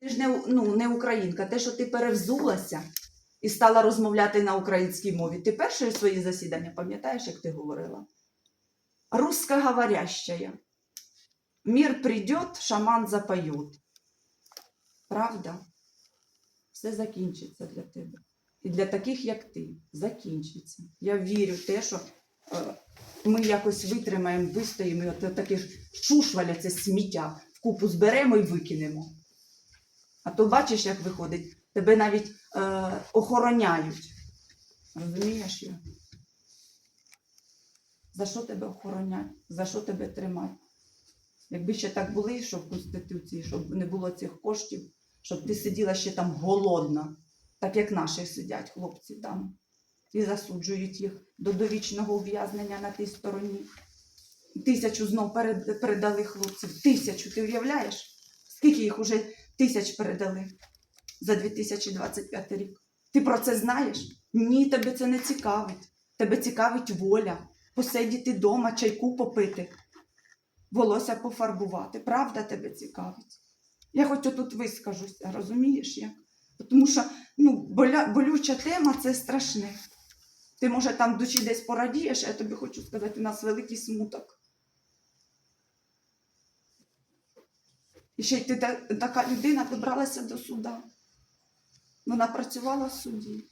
Ти ж не, ну, не українка, те, що ти перевзулася і стала розмовляти на українській мові. Ти перше свої засідання пам'ятаєш, як ти говорила? Русскоговорящая. Мир придет, шаман запоет. Правда? Все закінчиться для тебе. І для таких, як ти, закінчиться. Я вірю в те, що е, ми якось витримаємо, вистоїмо, от таке ж чуш валяться сміття, в купу зберемо і викинемо. А то бачиш, як виходить, тебе навіть е, охороняють. Розумієш? Юр? За що тебе охороняють? За що тебе тримають? Якби ще так були, що в Конституції, щоб не було цих коштів, щоб ти сиділа ще там голодна, так як наші сидять хлопці там, і засуджують їх до довічного ув'язнення на тій стороні. Тисячу знов передали хлопців. Тисячу, ти уявляєш? Скільки їх уже тисяч передали за 2025 рік? Ти про це знаєш? Ні, тебе це не цікавить. Тебе цікавить воля, посидіти вдома, чайку попити, волосся пофарбувати. Правда тебе цікавить? Я хоч отут вискажуся, розумієш як? Тому що ну, боля, болюча тема це страшне. Ти, може, там душі десь порадієш, я тобі хочу сказати, у нас великий смуток. І ще й ти та- така людина добралася до суда. Вона працювала в суді.